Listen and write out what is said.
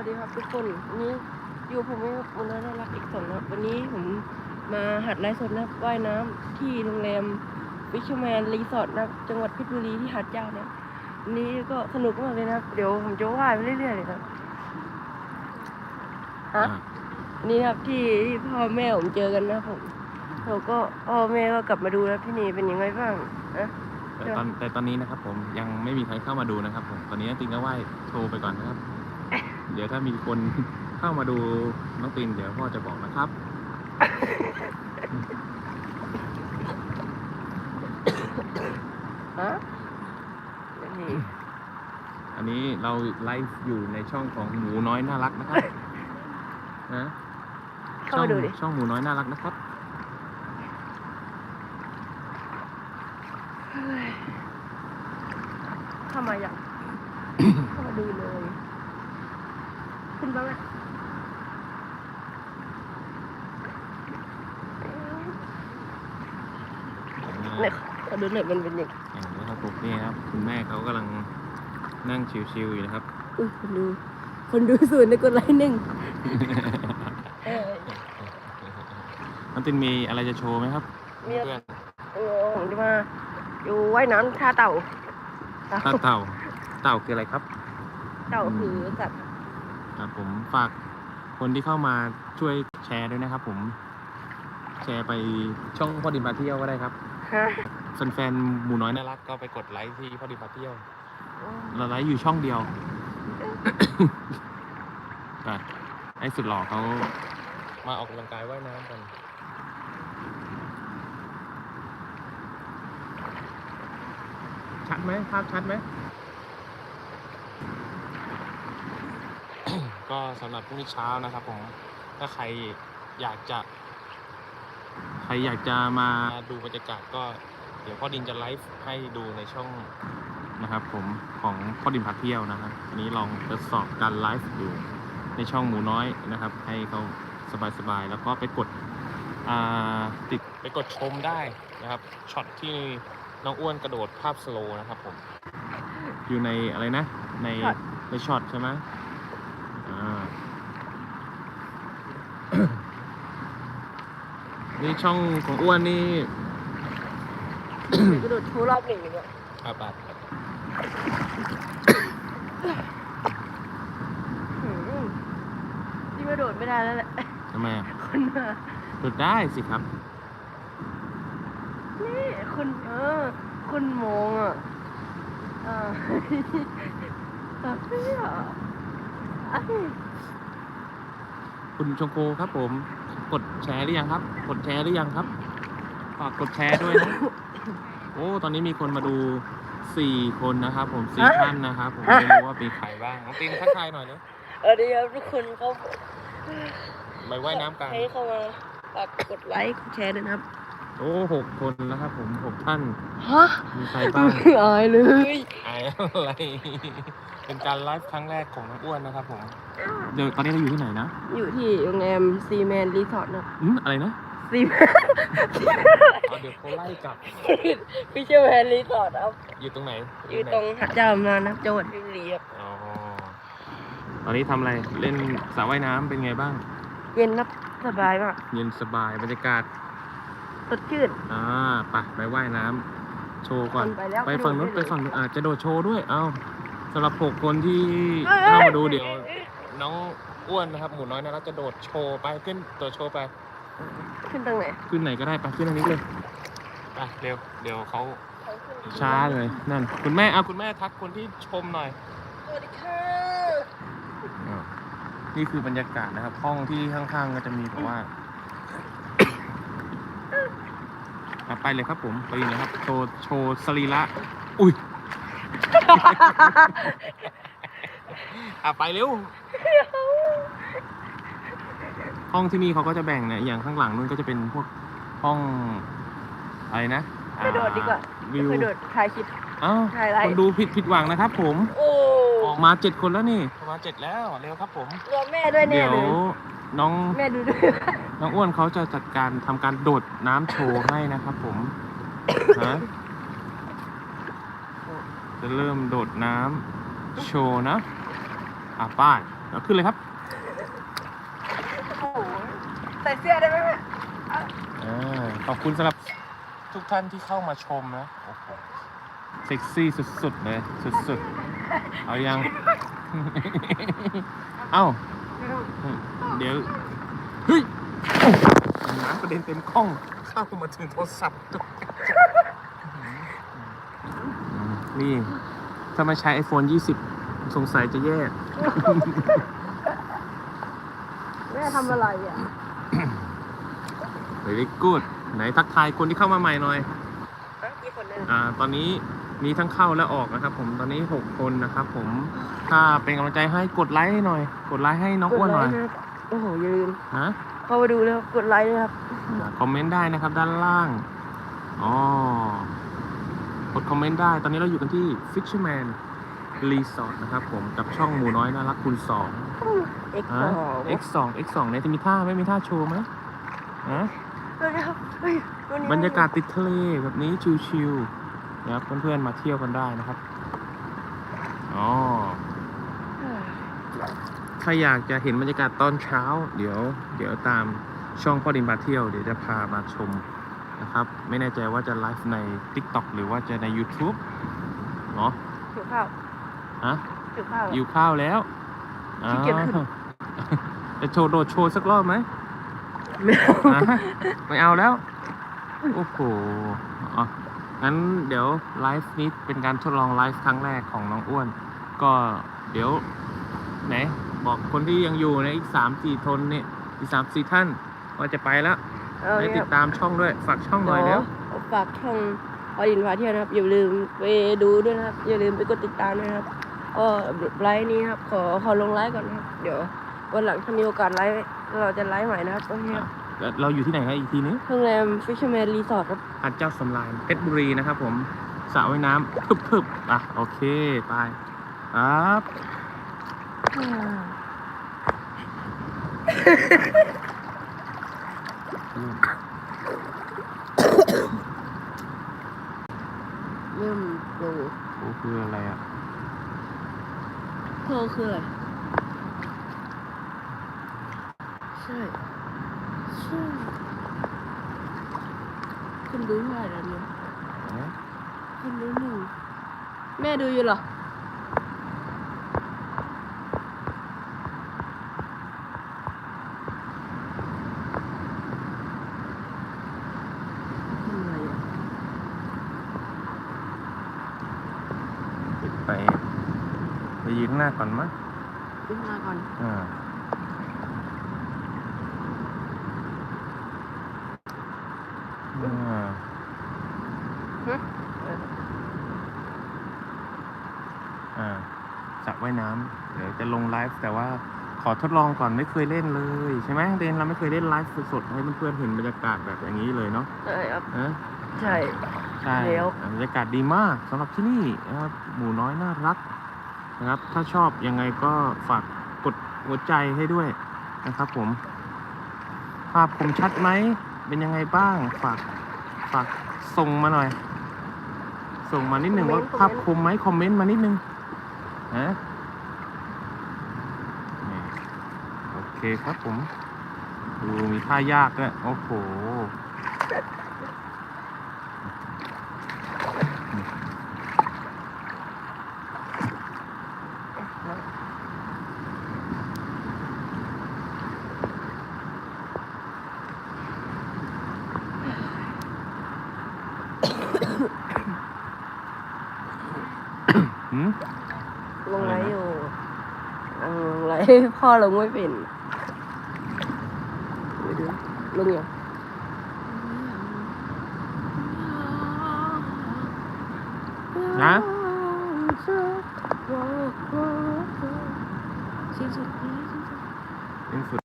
วัสดีครับทุกคนวันนี้อยู่ผมไม่มันน่ารักอีกสองนะครับวันนี้ผมมาหัดไลฟ์สดนะครับว่ายน้ำที่โรงแรมวิชแมนรีสอร์ทนะครับจังหวัดเพชรบุรีที่หาดเจ้านะครับวันนี้ก็สนุกมากเลยนะครับเดี๋ยวผมจะว่ายไปเรื่อยๆเลยครับฮะวันนี่ครับที่ที่พ่อแม่ผมเจอกันนะครับผมเขาก็พ่อแม่ก็กลับมาดูแล้วพี่นีเป็นยังไงบ้างนะแต่ตอนแต่ตอนนี้นะครับผมยังไม่มีใครเข้ามาดูนะครับผมตอนนี้ตินก็ไหว้โชว์ไปก่อนนะครับ เดี๋ยวถ้ามีคนเข้ามาดูน้องตินเดี๋ยวพ่อจะบอกนะครับ ฮะนี่อันนี้เราไลฟ์อยู่ในช่องของหมูน้อยน่ารักนะครับนะเข้ามาดูดิช่องช่องหมูน้อยน่ารักนะครับ เข้ามาอย่าง เข้ามาดูเลย ขึ้นบ้างไหมเนี่ยขอดูหน่อยมันเป็นยังไงอย่างนี้ครับผมนี่ครับ คุณแม่เขากำลังนั่งชิวๆอยู่นะครับ อุ้ยคนดู คนดูศูนย์ในกดไลค์หนึ่งเออน้องตินมีอะไรจะโชว์ไหมครับมีเพื่อนโอ้ผมจะมาอยู่ว่ายน้ำท่าเต่าตาเต่า เต่าคืออะไรครับ เต่าคือสัตว์ ครับผมฝากคนที่เข้ามาช่วยแชร์ด้วยนะครับ ผม แชร์ไปช่องพ่อดินพาเที่ยวก็ได้ครับฮะแฟนๆหมูน้อยน่ารักก็ไปกดไลค์ที่พ่อดินพาเที่ยวเราไลค์อยู่ช่องเดียวแต่ไอ้สุดหล่อเขามาออกกำลังกายว่ายน้ำกันชัดไหมภาพชัดไหม ก็สำหรับพรุ่งนี้เช้านะครับผมถ้าใครอยากจะ ใครอยากจะมาดูบรรยากาศก็ เดี๋ยวพ่อดินจะไลฟ์ให้ดูในช่องนะครับ ผมของพ่อดินพาเที่ยวนะครับอันนี้ลองทดสอบการไลฟ์อยู่ในช่องหมูน้อยนะครับ ให้เขาสบายๆแล้วก็ไปกดอ่าติดไปกดชมได้นะครับช็อตที่น้องอ้วนกระโดดภาพสโลว์นะครับผมอยู่ในอะไรนะ ในช็อตในช็อตใช่ไหมอ่า นี่ช่องของอ้วนนี่กระโดดโชว์รอบหนึ่งเลยเนี่ยอาบัตอืมที่กระโดดไม่ได้แล้วแหละทำไมอะคนมาหลุดได้สิครับ นี่คนเออคนมองอะอ่าเฮ้ยอะไอ้ คุณชงโกครับผม กดแชร์หรือยังครับ กดแชร์หรือยังครับ ฝากกดแชร์ด้วยนะ โอ้ ตอนนี้มีคนมาดูสี่คนนะครับ ผมสี่ท่านนะครับ ผมไม่รู้ว่ามีใครบ้างน้องตินทักทายหน่อยเนอะเออเดียวทุกคนเขาไปว่ายน้ำกันให้เข้ามาฝากกดไลค์กดแชร์ด้วยนะครับ โอ้หกคนนะครับผมหกท่าน ฮะมีใครบ้าง ไม่อายเลย อายอะไร เป็นการไลฟ์ครั้งแรกของน้องอ้วนนะครับผม เดี๋ยวตอนนี้เราอยู่ที่ไหนนะอยู่ที่โรงแรมซีแมนรีสอร์ทนะอืมอะไรนะซีแมนอ๋อเดี๋ยวเขาไล่กลับฟิชเชอร์แมนรีสอร์ทครับอยู่ตรงไหนอยู่ตรงหาดเจ้าอำนาจนะครับจังหวัดเพชรบุรีครับอ๋อตอนนี้ทำอะไร เล่นสระว่ายน้ำเป็นไงบ้าง เย็นครับสบายมาก เย็นสบายบรรยากาศ สดชื่น อ่าไปไปว่ายน้ำโชว์ก่อนคนไปแล้วไปฝั่งนู้นไปไปดูฝั่งนู้นอาจจะโดดโชว์ด้วย เอ้าสำหรับหกคนที่เอ้ยเข้ามาดูเดี๋ยว น้องอ้วนนะครับ หมูน้อยนะเราจะโดดโชว์ไปขึ้นโดดโชว์ไป ขึ้นตรงไหนขึ้นไหนก็ได้ไปขึ้นทางนี้เลยไปเร็วเดี๋ยวเขาช้าเลยนั่น คุณแม่เอาคุณแม่ทักคนที่ชมหน่อย สวัสดีค่ะอ่านี่คือบรรยากาศนะครับ ห้องที่ข้างๆก็จะมีแบบว่า อะไปเลยครับผมไปเลยครับโชว์โชว์สรีระอุ้ยอะไปเร็วห้องที่นี่เขาก็จะแบ่งเนี่ยอย่างข้างหลังนู่นก็จะเป็นพวกห้องอะไรนะไปโดดดีกว่าวิวไปโดดถ่ายคลิปอ้าวถ่ายอะไรคนดูผิดผิดหวังนะครับผมโอ้ออกมาเจ็ดคนแล้วนี่ออกมาเจ็ดแล้วเร็วครับผมรวมแม่ด้วยแน่เดี๋ยวเลย น้องแม่ดูด้วยน้องอ้วนเขาจะจัดการทำการโดดน้ำโชว์ให้นะครับผมฮะจะเริ่มโดดน้ำโชว์นะอะป้ายเอาขึ้นเลยครับโอ้โหใส่เสื้อได้ไหมแม่อ่าขอบคุณสำหรับทุกท่านที่เข้ามาชมนะโอ้โหเซ็กซี่สุดๆเลยสุดๆเอายัง เอ้า เดี๋ยว เฮ้ยโอ้น้ำประเด็นเต็มกล้อง เข้ามาถึงโทรศัพท์นี่ถ้ามาใช้ iPhone 20 สงสัยจะแย่ แม่ทำอะไรอะ very good ไหนทักทายคนที่เข้ามาใหม่หน่อย กี่คนเนี่ยอ่า ตอนนี้ มีทั้งเข้าและออกนะครับ ผมตอนนี้6คนนะครับ ผมถ้าเป็นกำลังใจให้กดไลค์ให้หน่อย กดไลค์ให้น้องอ้วนหน่อยกดไลค์ะครับโอ้โหอย่าลืมฮะเข้ามาดูเลยครับกดไลค์เลยครับอ่าคอมเมนต์ได้นะครับด้านล่างอ๋อกดคอมเมนต์ได้ ตอนนี้เราอยู่กันที่ Fisherman Resort นะครับ ผมกับช่องหมูน้อยน่ารักคูณสองเอ็กซ์ฮะสอง X2 X2 เนี่ยจะมีท่าไหมมีท่าโชว์ไหมฮะเฮ้ยครับเฮ้ยวันนี้บรรยากาศติดทะเลแบบนี้ชิลๆ นะครับเพื่อนๆมาเที่ยวกันได้นะครับอ๋อถ้าอยากจะเห็นบรรยากาศตอนเช้า เดี๋ยว เดี๋ยวตามช่องพ่อดินพาเที่ยวเดี๋ยวจะพามาชมนะครับ ไม่แน่ใจว่าจะไลฟ์ใน TikTok หรือว่าจะใน YouTube เนาะถือข้าวฮะถือข้าวอยู่ข้าวแล้วขี้เกียจขึ้นอ้าวจะโชว์โดดโชว์สักรอบไหมไม่เอาอะไม่เอาแล้ว โอ้โหอ๋อ งั้นเดี๋ยวไลฟ์นี้เป็นการทดลองไลฟ์ครั้งแรกของน้องอ้วน ก็เดี๋ยวไหนบอกคนที่ยังอยู่ในะอีกสามสี่ทนเนี่ยอีกสามสี่ท่านว่าจะไปแล้วเอาให้เนี่ยติคดรับตามช่องด้วยฝากช่องหน่อยแล้วเดี๋ยวฝากช่องพอดินพาเที่ยวนะครับ อย่าลืมไปดูด้วยนะครับ อย่าลืมไปกดติดตามด้วยนะครับก็ไลฟ์นี้ครับขอขอลงไลฟ์ก่อนนะครับ เดี๋ยววันหลังถ้ามีโอกาสไลฟ์เราจะไลฟ์ใหม่นะครับโอเคครับ เราอยู่ที่ไหนครับอีกทีนึงโรงแรม Fisherman Resort ครับหาดเจ้าสำราญเพชรบุรีนะครับผมสระว่ายน้ำพึบๆอะโอเคไปครับเริ่มลงโอ้คืออะไรอะเพอคืออะไรใช่ใช่ คุณดูเท่าไหร่แล้วเนี่ยคุณดูหนึ่งแม่ดูอยู่เหรอทำอะไรอะปิดไปไปยืนข้างหน้าก่อนมั้ยดูมาก่อนอ่าอ่าฮะอ่า สระว่ายน้ำเดี๋ยวจะลงไลฟ์แต่ว่าขอทดลองก่อนไม่เคยเล่นเลยใช่ไหมเดนเราไม่เคยเล่นไลฟ์สดๆให้เพื่อนๆเห็นบรรยากาศแบบอย่างนี้เลยเนาะใช่ครับนะใช่ใช่แล้วบรรยากาศดีมากสำหรับที่นี่นะครับหมูน้อยน่ารักนะครับ ถ้าชอบยังไงก็ฝากกดหัวใจให้ด้วยนะครับผม ภาพคมชัดไหม เป็นยังไงบ้าง ฝาก ฝากส่งมาหน่อย ส่งมานิดหนึ่งว่าภาพคมไหมคอมเมนต์มานิดนึงนะนี่โอเคครับผม ดูมีท่ายากด้วยโอ้โห หืม ลงไลฟ์อยู่ลงไลฟ์ พ่อลงไม่เป็นเดี๋ยวๆลงยังนะสิ้นสุดแล้วสิ้นสุดเป็นสุด